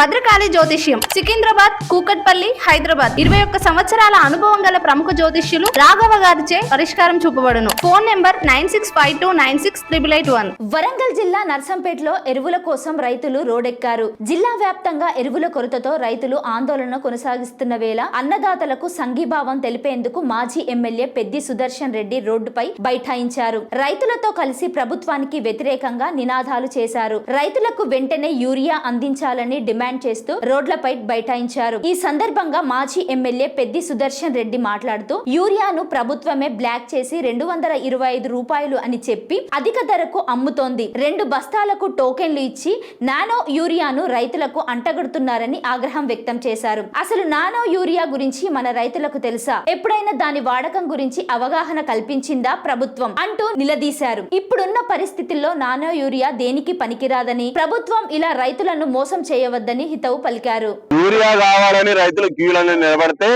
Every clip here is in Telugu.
భద్రకాళి జ్యోతిష్యం సికింద్రాబాద్ కూకట్పల్లి హైదరాబాద్. ఇరవై ఒక్క సంవత్సరాల అనుభవం గల ప్రముఖ జ్యోతిష్యులు రాఘవ గారిచే పరిష్కారం చూపబడును. Phone number nine six five two nine six triple eight one. Warangal జిల్లా నర్సంపేటలో ఎరువుల కోసం రైతులు రోడెక్కారు. జిల్లా వ్యాప్తంగా ఎరువుల కొరతతో రైతులు ఆందోళన కొనసాగిస్తున్న వేళ అన్నదాతలకు సంఘీభావం తెలిపేందుకు మాజీ ఎమ్మెల్యే పెద్ది సుదర్శన్ రెడ్డి రోడ్డుపై బైఠాయించారు. రైతులతో కలిసి ప్రభుత్వానికి వ్యతిరేకంగా నినాదాలు చేశారు. రైతులకు వెంటనే యూరియా అందించాలని డిమాండ్ చేస్తూ రోడ్లపై బైఠాయించారు. ఈ సందర్భంగా మాజీ ఎమ్మెల్యే పెద్ది సుదర్శన్ రెడ్డి మాట్లాడుతూ యూరియాను ప్రభుత్వమే బ్లాక్ చేసి రెండు వందల ఇరవై ఐదు రూపాయలు అని చెప్పి అధిక ధరకు అమ్ముతోంది. రెండు బస్తాలకు టోకెన్లు ఇచ్చి నానో యూరియాను రైతులకు అంటగడుతున్నారని ఆగ్రహం వ్యక్తం చేశారు. అసలు నానో యూరియా గురించి మన రైతులకు తెలుసా? ఎప్పుడైనా దాని వాడకం గురించి అవగాహన కల్పించిందా ప్రభుత్వం? అంటూ నిలదీశారు. ఇప్పుడున్న పరిస్థితుల్లో నానో యూరియా దేనికి పనికిరాదని ప్రభుత్వం ఇలా రైతులను మోసం చేయవద్దని హితవు పలికారు. యూరియా కావాలని రైతులు క్యూలను నిలబడితే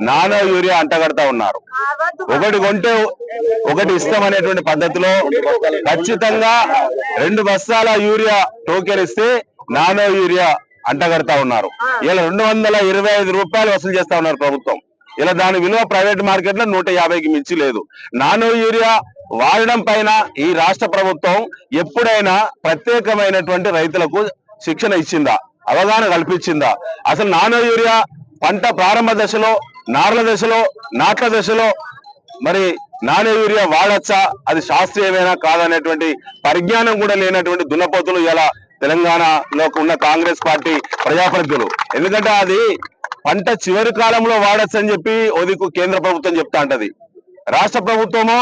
నానో యూరియా అంటగడతా ఉన్నారు. ఒకటి కొంటే ఒకటి ఇష్టం అనేటువంటి పద్ధతిలో ఖచ్చితంగా రెండు బస్తాల యూరియా టోకెన్ ఇస్తే నానో యూరియా అంటగడతా ఉన్నారు. ఇలా రెండు వందల ఇరవై ఐదు రూపాయలు వసూలు చేస్తా ఉన్నారు ప్రభుత్వం. ఇలా దాని విలువ ప్రైవేట్ మార్కెట్లో నూట యాభైకి మించి లేదు. నానో యూరియా వాడడం పైన ఈ రాష్ట్ర ప్రభుత్వం ఎప్పుడైనా ప్రత్యేకమైనటువంటి రైతులకు శిక్షణ ఇచ్చిందా? అవగాహన కల్పించిందా? అసలు నానో యూరియా పంట ప్రారంభ దశలో నార్ల దశలో నాట్ల దశలో మరి నానో యూరియా వాడచ్చా? అది శాస్త్రీయమేనా కాదనేటువంటి పరిజ్ఞానం కూడా లేనటువంటి దున్నపోతులు ఇలా తెలంగాణలో ఉన్న కాంగ్రెస్ పార్టీ ప్రజాప్రతినిధులు. ఎందుకంటే అది పంట చివరి కాలంలో వాడచ్చు అని చెప్పి ఒదికు కేంద్ర ప్రభుత్వం చెప్తా ఉంటది. రాష్ట్ర ప్రభుత్వము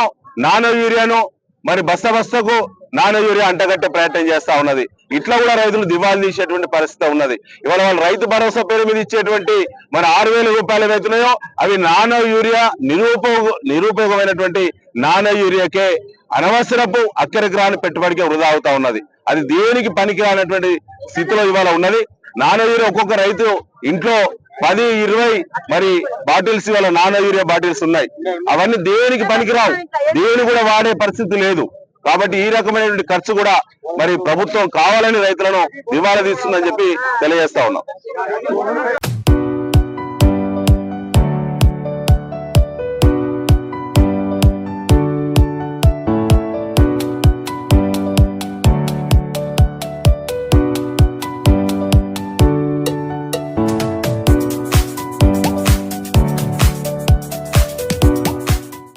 నానో యూరియాను మరి బస్త బస్తకు నాన్న యూరియా అంటగట్టే ప్రయత్నం చేస్తా ఉన్నది. ఇట్లా కూడా రైతులు దివాళి తీసేటువంటి పరిస్థితి ఉన్నది. ఇవాళ వాళ్ళు రైతు భరోసా పేరు మీద ఇచ్చేటువంటి మన ఆరు వేల రూపాయలు ఏవైతున్నాయో అవి నానో యూరియా నిరుపయోగ నిరుపయోగమైనటువంటి నానో యూరియాకే అనవసరపు అక్కడికి రాని పెట్టుబడికే వృధా అవుతా ఉన్నది. అది దేనికి పనికి రానటువంటి స్థితిలో ఇవాళ ఉన్నది. నానో యూరియా ఒక్కొక్క రైతు ఇంట్లో పది ఇరవై మరి బాటిల్స్ ఇవాళ నానో యూరియా బాటిల్స్ ఉన్నాయి. అవన్నీ దేనికి పనికిరావు? దేని కూడా వాడే పరిస్థితి లేదు. కాబట్టి ఈ రకమైనటువంటి ఖర్చు కూడా మరి ప్రభుత్వం కావాలని రైతులను నివాళ తీస్తుందని చెప్పి తెలియజేస్తా ఉన్నాం.